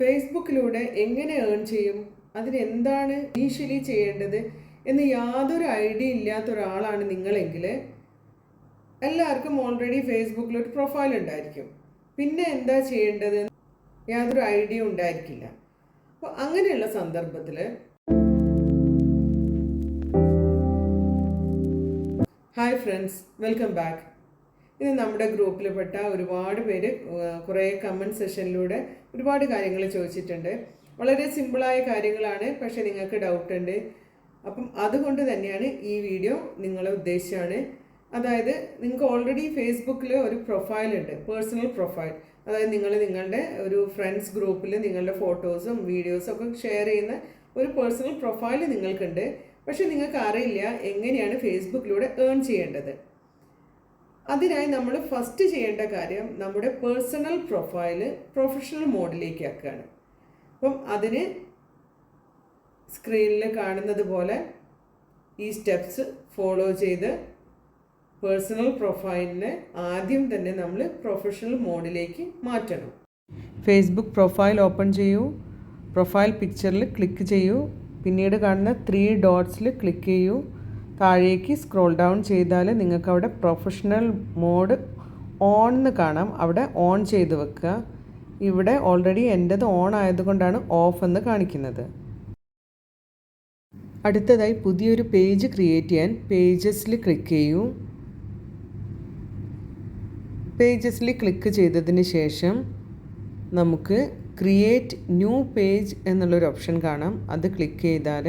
ഫേസ്ബുക്കിലൂടെ എങ്ങനെ ഏൺ ചെയ്യും? അതിനെന്താണ് ഇനീഷ്യലി ചെയ്യേണ്ടത്? എന്ന് യാതൊരു ഐഡിയ ഇല്ലാത്ത ഒരാളാണ് നിങ്ങളെങ്കിൽ എല്ലാവർക്കും ഓൾറെഡി ഫേസ്ബുക്കിൽ ഒരു പ്രൊഫൈൽ ഉണ്ടായിരിക്കും. പിന്നെ എന്താ ചെയ്യേണ്ടത്? യാതൊരു ഐഡിയ ഉണ്ടായിരിക്കില്ല. അപ്പോൾ അങ്ങനെയുള്ള സന്ദർഭത്തിൽ ഹായ് ഫ്രണ്ട്സ് വെൽക്കം ബാക്ക് ഇത് നമ്മുടെ ഗ്രൂപ്പിൽപ്പെട്ട ഒരുപാട് പേര് കുറേ കമന്റ് സെഷനിലൂടെ ഒരുപാട് കാര്യങ്ങൾ ചോദിച്ചിട്ടുണ്ട്. വളരെ സിമ്പിളായ കാര്യങ്ങളാണ് പക്ഷേ നിങ്ങൾക്ക് ഡൗട്ട് ഉണ്ട്. അപ്പം അതുകൊണ്ട് തന്നെയാണ് ഈ വീഡിയോ നിങ്ങളെ ഉദ്ദേശിച്ചാണ്. അതായത് നിങ്ങൾക്ക് ഓൾറെഡി ഫേസ്ബുക്കിൽ ഒരു പ്രൊഫൈൽ ഉണ്ട് പേഴ്സണൽ പ്രൊഫൈൽ അതായത് നിങ്ങൾ നിങ്ങളുടെ ഒരു ഫ്രണ്ട്സ് ഗ്രൂപ്പിൽ നിങ്ങളുടെ ഫോട്ടോസും വീഡിയോസും ഒക്കെ ഷെയർ ചെയ്യുന്ന ഒരു പേഴ്സണൽ പ്രൊഫൈൽ നിങ്ങൾക്കുണ്ട്. പക്ഷേ നിങ്ങൾക്ക് അറിയില്ല എങ്ങനെയാണ് ഫേസ്ബുക്കിലൂടെ ഏൺ ചെയ്യേണ്ടത്. അതിനായി നമ്മൾ ഫസ്റ്റ് ചെയ്യേണ്ട കാര്യം നമ്മുടെ പേഴ്സണൽ പ്രൊഫൈൽ പ്രൊഫഷണൽ മോഡിലേക്ക് ആക്കുകയാണ്. അപ്പം അതിന് സ്ക്രീനിൽ കാണുന്നത് പോലെ ഈ സ്റ്റെപ്സ് ഫോളോ ചെയ്ത് പേഴ്സണൽ പ്രൊഫൈലിനെ ആദ്യം തന്നെ നമ്മൾ പ്രൊഫഷണൽ മോഡിലേക്ക് മാറ്റണം. ഫേസ്ബുക്ക് പ്രൊഫൈൽ ഓപ്പൺ ചെയ്യൂ. പ്രൊഫൈൽ പിക്ചറിൽ ക്ലിക്ക് ചെയ്യൂ. പിന്നീട് കാണുന്ന ത്രീ ഡോട്ട്സിൽ ക്ലിക്ക് ചെയ്യൂ. താഴേക്ക് സ്ക്രോൾ ഡൗൺ ചെയ്താൽ നിങ്ങൾക്ക് അവിടെ പ്രൊഫഷണൽ മോഡ് ഓൺ എന്ന് കാണാം. അവിടെ ഓൺ ചെയ്ത് വെക്കുക. ഇവിടെ ഓൾറെഡി എന്റെത് ഓൺ ആയതുകൊണ്ടാണ് ഓഫ് എന്ന് കാണിക്കുന്നത്. അടുത്തതായി പുതിയൊരു പേജ് ക്രിയേറ്റ് ചെയ്യാൻ പേജസിൽ ക്ലിക്ക് ചെയ്യൂ. പേജസിൽ ക്ലിക്ക് ചെയ്തതിന് ശേഷം നമുക്ക് ക്രിയേറ്റ് ന്യൂ പേജ് എന്നുള്ളൊരു ഓപ്ഷൻ കാണാം. അത് ക്ലിക്ക് ചെയ്താൽ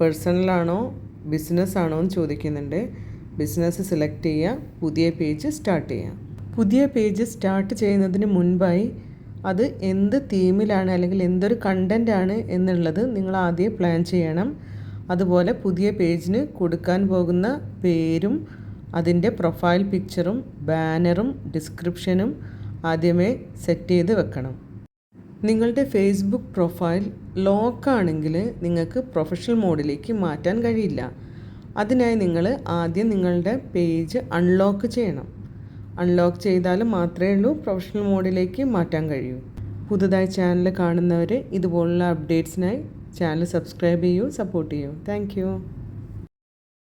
പേഴ്സണലാണോ ബിസിനസ് ആണോ എന്ന് ചോദിക്കുന്നുണ്ട്. ബിസിനസ് സെലക്ട് ചെയ്യുക പുതിയ പേജ് സ്റ്റാർട്ട് ചെയ്യുക. പുതിയ പേജ് സ്റ്റാർട്ട് ചെയ്യുന്നതിന് മുൻപായി അത് എന്ത് തീമിലാണ് അല്ലെങ്കിൽ എന്തൊരു കണ്ടന്റ് ആണ് എന്നുള്ളത് നിങ്ങൾ ആദ്യം പ്ലാൻ ചെയ്യണം. അതുപോലെ പുതിയ പേജിന് കൊടുക്കാൻ പോകുന്ന പേരും അതിന്റെ പ്രൊഫൈൽ പിക്ചറും ബാനറും ഡിസ്ക്രിപ്ഷനും ആദ്യമേ സെറ്റ് ചെയ്ത് വെക്കണം. നിങ്ങളുടെ ഫേസ്ബുക്ക് പ്രൊഫൈൽ ലോക്കാണെങ്കിൽ നിങ്ങൾക്ക് പ്രൊഫഷണൽ മോഡിലേക്ക് മാറ്റാൻ കഴിയില്ല. അതിനായി നിങ്ങൾ ആദ്യം നിങ്ങളുടെ പേജ് അൺലോക്ക് ചെയ്യണം. അൺലോക്ക് ചെയ്താൽ മാത്രമേ ഉള്ളൂ പ്രൊഫഷണൽ മോഡിലേക്ക് മാറ്റാൻ കഴിയൂ. പുതുതായി ചാനൽ കാണുന്നവർ ഇതുപോലുള്ള അപ്ഡേറ്റ്സിനായി ചാനൽ സബ്സ്ക്രൈബ് ചെയ്യൂ സപ്പോർട്ട് ചെയ്യൂ. താങ്ക്